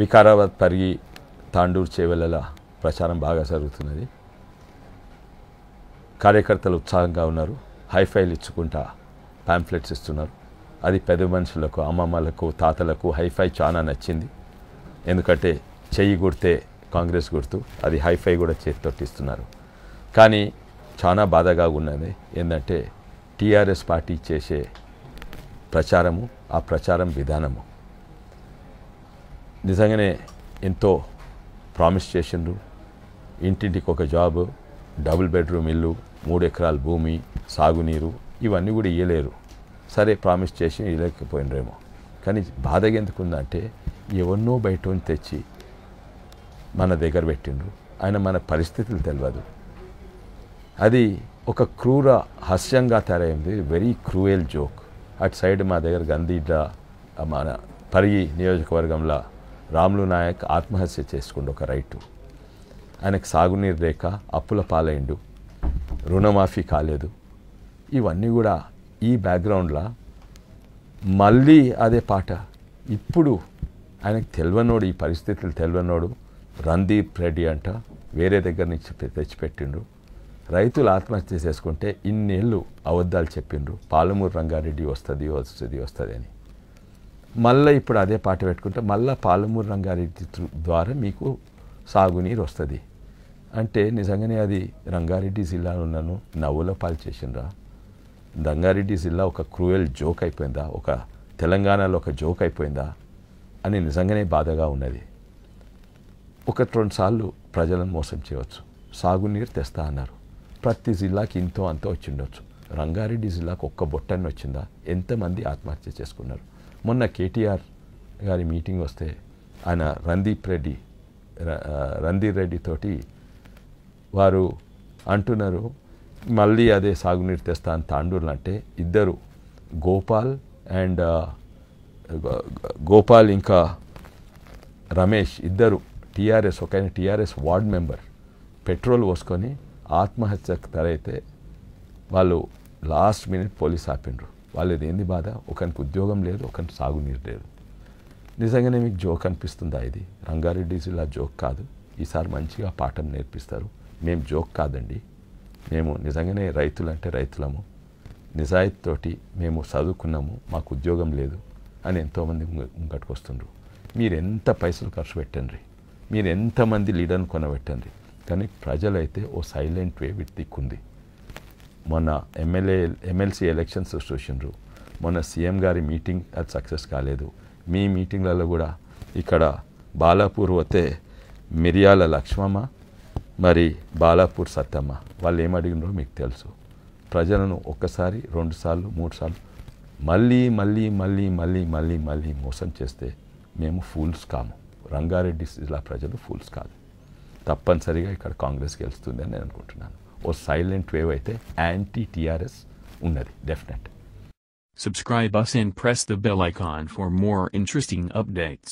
వికారాబాద్ పరిగి తాండూరు చేవెళ్ళల ప్రచారం బాగా జరుగుతున్నది. కార్యకర్తలు ఉత్సాహంగా ఉన్నారు. హైఫైలు ఇచ్చుకుంటా ప్యాంప్లెట్స్ ఇస్తున్నారు. అది పెద్ద మనుషులకు అమ్మమ్మలకు తాతలకు హైఫై చాలా నచ్చింది. ఎందుకంటే చెయ్యి గుర్తే కాంగ్రెస్ గుర్తు అది హైఫై కూడా చేతితోటి ఇస్తున్నారు కానీ చాలా బాధగా ఉన్నది ఏంటంటే టీఆర్ఎస్ పార్టీ చేసే ప్రచారము ఆ ప్రచారం విధానము. నిజంగానే ఎంతో ప్రామిస్ చేసిండ్రు. ఇంటింటికి ఒక జాబ్ డబుల్ బెడ్రూమ్ ఇల్లు మూడు ఎకరాల భూమి సాగునీరు ఇవన్నీ కూడా ఇవ్వలేరు సరే ప్రామిస్ చేసి ఇవ్వలేకపోయినరేమో కానీ బాధగా ఎందుకుందంటే ఎవరినో బయట నుంచి తెచ్చి మన దగ్గర పెట్టిండ్రు. ఆయన మన పరిస్థితులు తెలియదు అది ఒక క్రూర హాస్యంగా తయారైంది. Very cruel joke. అటు సైడ్ మా దగ్గర గంధీడ్ల మన పరిగి నియోజకవర్గంలో రాములు నాయక్ ఆత్మహత్య చేసుకుండు ఒక రైటు. ఆయనకు సాగునీరు రేఖ అప్పుల పాలైండు. రుణమాఫీ కాలేదు. ఇవన్నీ కూడా ఈ బ్యాక్గ్రౌండ్లో. మళ్ళీ అదే పాట. ఇప్పుడు ఆయనకు తెలియనోడు ఈ పరిస్థితులు తెలియనోడు రందీప్ రెడ్డి అంట వేరే దగ్గర నుంచి తెచ్చిపెట్టిండ్రు రైతులు ఆత్మహత్య చేసుకుంటే ఇన్నేళ్ళు అబద్ధాలు చెప్పిండ్రు. పాలమూరు రంగారెడ్డి వస్తుంది వస్తుంది వస్తుంది అని. మళ్ళీ ఇప్పుడు అదే పాట పెట్టుకుంటే మళ్ళీ పాలమూరు రంగారెడ్డి ద్వారా మీకు సాగునీరు వస్తుంది. అంటే నిజంగానే అది రంగారెడ్డి జిల్లాలో ఉన్నాను నవ్వుల పాలు చేసిండ్రా. రంగారెడ్డి జిల్లా ఒక క్రూయల్ జోక్ అయిపోయిందా? ఒక తెలంగాణలో ఒక జోక్ అయిపోయిందా? అని నిజంగానే బాధగా ఉన్నది. ఒకటి రెండు సార్లు ప్రజలను మోసం చేయవచ్చు. సాగునీరు తెస్తా అన్నారు. ప్రతి జిల్లాకి ఇంతో అంతో వచ్చిండొచ్చు. రంగారెడ్డి జిల్లాకు ఒక్క బొట్టని వచ్చిందా? ఎంతమంది ఆత్మహత్య చేసుకున్నారు? మొన్న కేటీఆర్ గారి మీటింగ్ వస్తే ఆయన రందీప్ రెడ్డి ర- రందీప్ రెడ్డి తోటి వారు అంటున్నారు మళ్ళీ అదే సాగునీరు తెస్తా అని తాండూరులు అంటే ఇద్దరు గోపాల్ అండ్ గోపాల్ ఇంకా రమేష్ ఇద్దరు టీఆర్ఎస్ ఒక ఆయన టీఆర్ఎస్ వార్డ్ మెంబర్ పెట్రోల్ పోసుకొని ఆత్మహత్యకు తరైతే వాళ్ళు లాస్ట్ మినిట్ పోలీస్ ఆపిండ్రు. వాళ్ళది ఏంది బాధ? ఒకరికి ఉద్యోగం లేదు ఒకరికి సాగునీరు లేదు. నిజంగానే మీకు జోక్ అనిపిస్తుందా ఇది? రంగారెడ్డి జిల్లా జోక్ కాదు. ఈసారి మంచిగా పాఠం నేర్పిస్తారు. మేము జోక్ కాదండి. మేము నిజంగానే రైతులంటే రైతులము. నిజాయితీతోటి మేము చదువుకున్నాము మాకు ఉద్యోగం లేదు అని ఎంతోమంది ముంగట్టుకొస్తుండ్రు వస్తుండ్రు. మీరు ఎంత పైసలు ఖర్చు పెట్టండి మీరు ఎంతమంది లీడర్ని కొనబెట్టండి కానీ ప్రజలైతే ఓ సైలెంట్ వే విట్ దిక్కుంది మొన్న ఎమ్మెల్యే ఎమ్మెల్సీ ఎలక్షన్స్ చూసిండ్రు మొన్న సీఎం గారి మీటింగ్ అది సక్సెస్ కాలేదు. మీ మీటింగ్లలో కూడా ఇక్కడ బాలాపూర్ వస్తే మిరియాల లక్ష్మమ్మ మరి బాలాపూర్ సత్తమ్మ. వాళ్ళు ఏం మీకు తెలుసు. ప్రజలను ఒక్కసారి రెండుసార్లు మూడు సార్లు మళ్ళీ మళ్ళీ మళ్ళీ మళ్ళీ మళ్ళీ మళ్ళీ మోసం చేస్తే మేము ఫూల్స్ కాము. రంగారెడ్డి జిల్లా ప్రజలు ఫూల్స్ కాదు. తప్పనిసరిగా ఇక్కడ కాంగ్రెస్ గెలుస్తుంది అని నేను అనుకుంటున్నాను. ఓ సైలెంట్ వేవ్ అయితే యాంటీ టీఆర్ఎస్ ఉన్నది definite Subscribe us and press the bell icon for more interesting updates.